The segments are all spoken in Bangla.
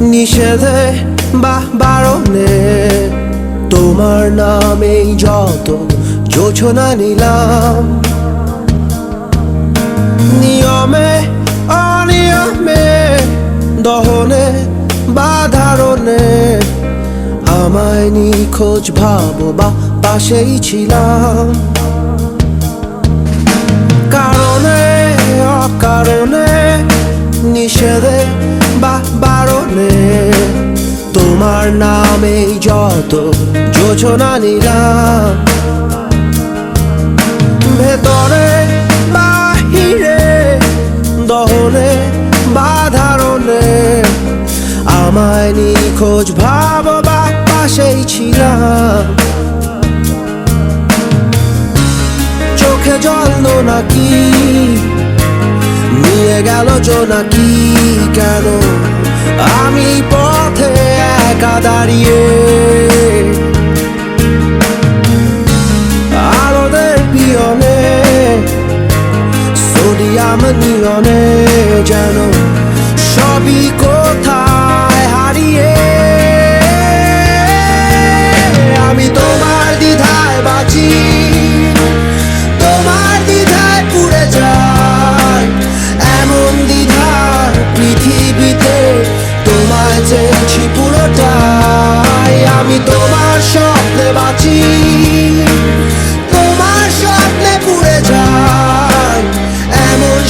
নিষেধে বা বারণে, তোমার নামেই যত যোজনা নিলাম। নিয়মে, অনিয়মে, দহনে বা ধারণে, আমায় নিখোঁজ ভাবো বা পাশেই ছিলাম। কারণে, অকারণে, নিষেধে নামেই যত যোজনা নিলাম। ভেতরে, বাহিরে, দহনে বা ধারণে আমায় নিখোঁজ ভাব বা পাশেই ছিলাম। চোখে জল নাকি? নিয়ে গেল জোনাকি কেন আমি পথে একা দাঁড়িয়ে। আলোদের পিয়নে সোডিয়াম নিয়নে যেন সবই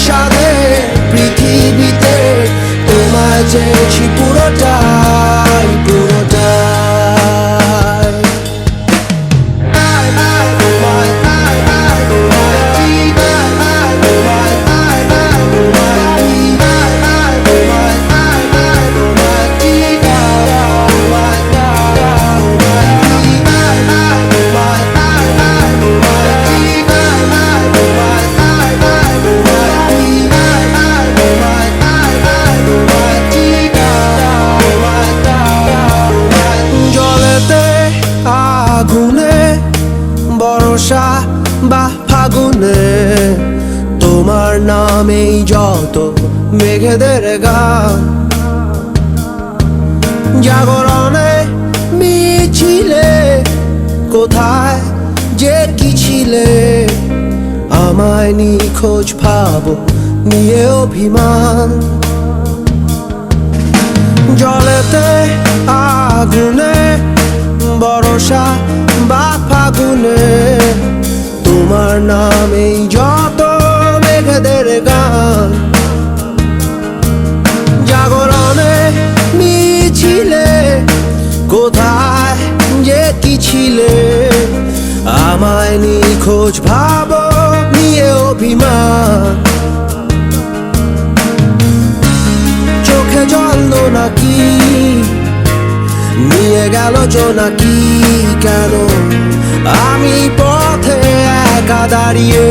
সাধে পৃথিবীতে তোমায় চেয়েছি পুরোটাই নামেই যত মেঘেদের গান। জাগরণে মিছিলে কোথায় যে কি ছিলে? আমায় নিখোঁজ ভাবো, নিয়ে অভিমান। জলেতে আগুনে বরসা বা ফাগুনে, তোমার নামেই যত যে কি ছিলে? আমায় নিখোঁজ ভাব, নিয়ে অভিমান। চোখে জল নাকি? নিয়ে গেল জোনাকি কেন? আমি পথে একা দাঁড়িয়ে।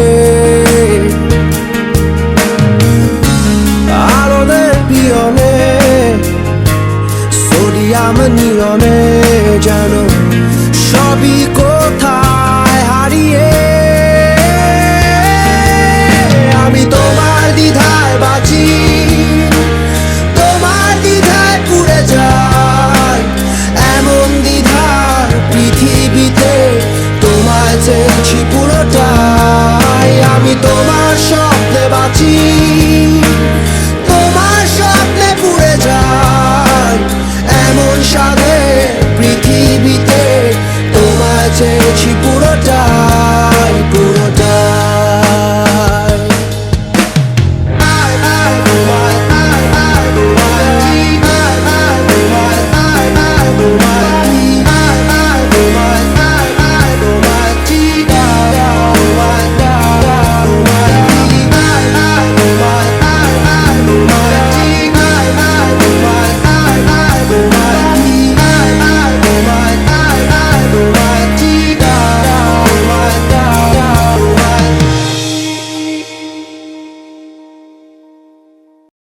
আলোদের পিয়নে সোডিয়াম নিয়নে